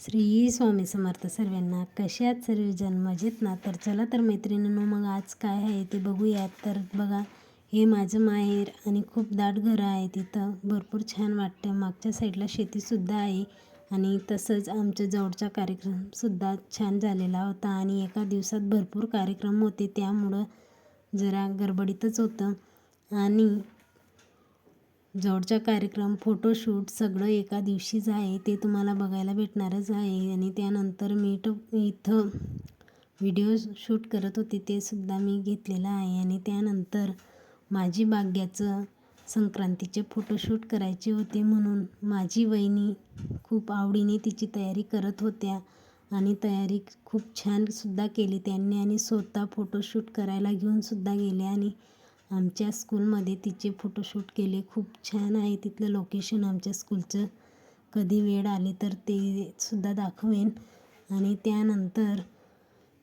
श्री स्वामी समर्थ सर्वांना कसे आहात सर्वजण? मजेत ना? तर चला तर मैत्रिणींनो मग आज काय आहे ते बघूयात. तर बघा हे माझं माहेर आणि खूप दाट घरं आहे तिथं. भरपूर छान वाटतं. मागच्या साईडला शेतीसुद्धा आहे आणि तसंच आमच्या जवळचा कार्यक्रमसुद्धा छान झालेला होता आणि एका दिवसात भरपूर कार्यक्रम होते. त्यामुळं जरा गडबडीतच होतं. आणि जवळचा कार्यक्रम फोटोशूट सगळं एका दिवशीच आहे ते तुम्हाला बघायला भेटणारच आहे. आणि त्यानंतर मी तो इथं व्हिडिओ शूट करत होते ते सुद्धा मी घेतलेलं आहे. आणि त्यानंतर माझी बाग्याचं संक्रांतीचे फोटोशूट करायचे होते म्हणून माझी वहिनी खूप आवडीने तिची तयारी करत होत्या. आणि तयारी खूप छानसुद्धा केली त्यांनी आणि स्वतः फोटोशूट करायला घेऊनसुद्धा गेले. आणि आमच्या स्कूलमध्ये तिचे फोटोशूट केले. खूप छान आहे तिथलं लोकेशन आमच्या स्कूलचं. कधी वेळ आली तर ते सुद्धा दाखवेन. आणि त्यानंतर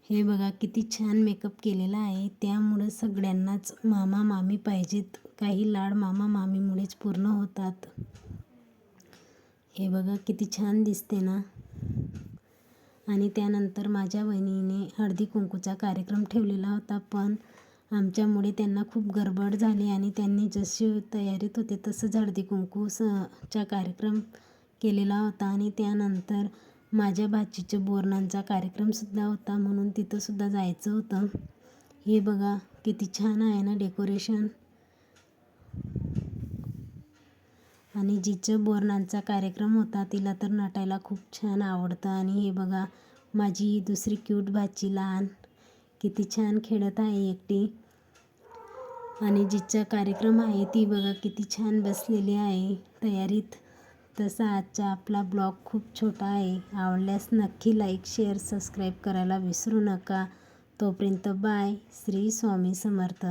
हे बघा किती छान मेकअप केलेला आहे. त्यामुळं सगळ्यांनाच मामा मामी पाहिजेत. काही लाड मामा मामीमुळेच पूर्ण होतात. हे बघा किती छान दिसते ना. आणि त्यानंतर माझ्या वहिनीने हळदी कुंकूचा कार्यक्रम ठेवलेला होता. पण आमच्यामुळे त्यांना खूप गडबड झाली आणि त्यांनी जशी तयारीत होते तसंच हळदी कुंकू स चा कार्यक्रम केलेला होता. आणि त्यानंतर माझ्या भाचीच्या बोरणांचा कार्यक्रमसुद्धा होता. म्हणून तिथंसुद्धा जायचं होतं. हे बघा किती छान आहे ना डेकोरेशन. आणि जिचं बोरणांचा कार्यक्रम होता तिला तर नटायला खूप छान आवडतं. आणि हे बघा माझी दुसरी क्यूट भाची लहान किती छान खेळत आहे एकटी. आणि जिचा कार्यक्रम आहे ती बघा किती छान बसलेली आहे. तयारीत. तसा आजचा आपला ब्लॉग खूप छोटा आहे. आवडल्यास नक्की लाईक शेअर सबस्क्राईब करायला विसरू नका. तोपर्यंत बाय श्री स्वामी समर्थ.